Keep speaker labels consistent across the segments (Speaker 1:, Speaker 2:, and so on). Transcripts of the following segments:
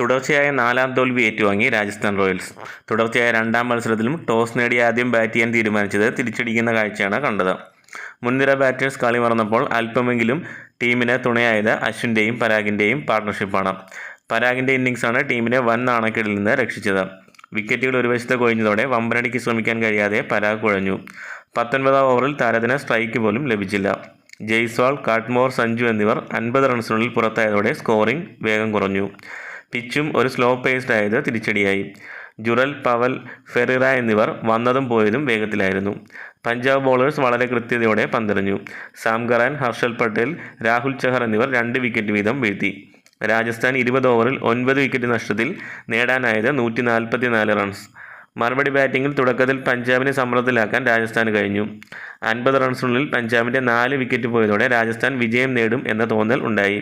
Speaker 1: തുടർച്ചയായ നാലാം തോൽവി ഏറ്റുവാങ്ങി രാജസ്ഥാൻ റോയൽസ്. തുടർച്ചയായ രണ്ടാം മത്സരത്തിലും ടോസ് നേടി ആദ്യം ബാറ്റ് ചെയ്യാൻ തീരുമാനിച്ചത് തിരിച്ചടിക്കുന്ന കാഴ്ചയാണ് കണ്ടത്. മുൻനിര ബാറ്റേഴ്സ് കളി മറന്നപ്പോൾ അല്പമെങ്കിലും ടീമിന് തുണയായത് അശ്വിന്റെയും പരാഗിന്റെയും പാർട്ണർഷിപ്പാണ് പരാഗിന്റെ ഇന്നിങ്സാണ് ടീമിനെ വൻ നാണക്കേടിൽ നിന്ന് രക്ഷിച്ചത്. വിക്കറ്റുകൾ ഒരു വശത്ത് കൊഴിഞ്ഞതോടെ വമ്പനടിക്ക് ശ്രമിക്കാൻ കഴിയാതെ പരാഗ് കുഴഞ്ഞു. പത്തൊൻപതാം ഓവറിൽ താരത്തിന് സ്ട്രൈക്ക് പോലും ലഭിച്ചില്ല. ജയ്സ്വാൾ കാട്ട്മോർ സഞ്ജു എന്നിവർ അൻപത് റൺസിനുള്ളിൽ പുറത്തായതോടെ സ്കോറിംഗ് വേഗം കുറഞ്ഞു. പിച്ചും ഒരു സ്ലോ പേസ്ഡ് ആയത് തിരിച്ചടിയായി. ജുറൽ പവൽ ഫെറിറ എന്നിവർ വന്നതും പോയതും വേഗത്തിലായിരുന്നു. പഞ്ചാബ് ബോളേഴ്സ് വളരെ കൃത്യതയോടെ പന്തെറിഞ്ഞു. സാം കറാൻ ഹർഷൽ പട്ടേൽ രാഹുൽ ചഹർ എന്നിവർ രണ്ട് വിക്കറ്റ് വീതം വീഴ്ത്തി. രാജസ്ഥാൻ ഇരുപത് ഓവറിൽ ഒൻപത് വിക്കറ്റ് നഷ്ടത്തിൽ നേടാനായത് നൂറ്റി നാൽപ്പത്തി നാല് റൺസ് മറുപടി ബാറ്റിംഗിൽ തുടക്കത്തിൽ പഞ്ചാബിനെ സമ്മർദ്ദത്തിലാക്കാൻ രാജസ്ഥാൻ കഴിഞ്ഞു. അൻപത് റൺസിനുള്ളിൽ പഞ്ചാബിന്റെ നാല് വിക്കറ്റ് പോയതോടെ രാജസ്ഥാൻ വിജയം നേടും എന്ന തോന്നൽ ഉണ്ടായി.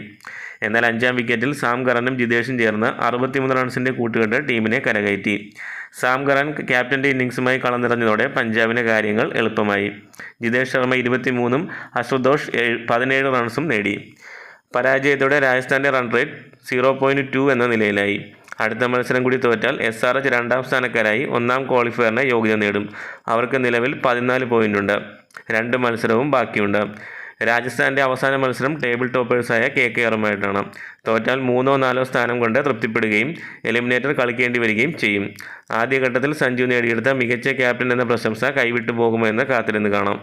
Speaker 1: എന്നാൽ അഞ്ചാം വിക്കറ്റിൽ സാം കറനും ജിതേഷും ചേർന്ന് അറുപത്തിമൂന്ന് റൺസിന്റെ കൂട്ടുകെട്ട് ടീമിനെ കരകയറ്റി. സാം കറൻ ക്യാപ്റ്റന്റെ ഇന്നിങ്സുമായി കളം നിറഞ്ഞതോടെ പഞ്ചാബിന് കാര്യങ്ങൾ എളുപ്പമായി. ജിതേഷ് ശർമ്മ ഇരുപത്തിമൂന്നും അശ്വതോഷ് പതിനേഴ് റൺസും നേടി. പരാജയത്തോടെ രാജസ്ഥാന്റെ run rate zero point two എന്ന നിലയിലായി. അടുത്ത മത്സരം കൂടി തോറ്റാൽ എസ് ആർ എച്ച് രണ്ടാം സ്ഥാനക്കാരായി ഒന്നാം ക്വാളിഫയറിന് യോഗ്യത നേടും. അവർക്ക് നിലവിൽ പതിനാല് പോയിന്റ് ഉണ്ട് രണ്ട് മത്സരവും ബാക്കിയുണ്ട്. രാജസ്ഥാന്റെ അവസാന മത്സരം ടേബിൾ ടോപ്പേഴ്സായ കെ കെ ആറുമായിട്ടാണ് തോറ്റാൽ മൂന്നോ നാലോ സ്ഥാനം കൊണ്ട് തൃപ്തിപ്പെടുകയും എലിമിനേറ്റർ കളിക്കേണ്ടി വരികയും ചെയ്യും. ആദ്യഘട്ടത്തിൽ സഞ്ജു നേടിയെടുത്ത മികച്ച ക്യാപ്റ്റൻ എന്ന പ്രശംസ കൈവിട്ടു പോകുമെന്ന് കാത്തിരുന്ന് കാണാം.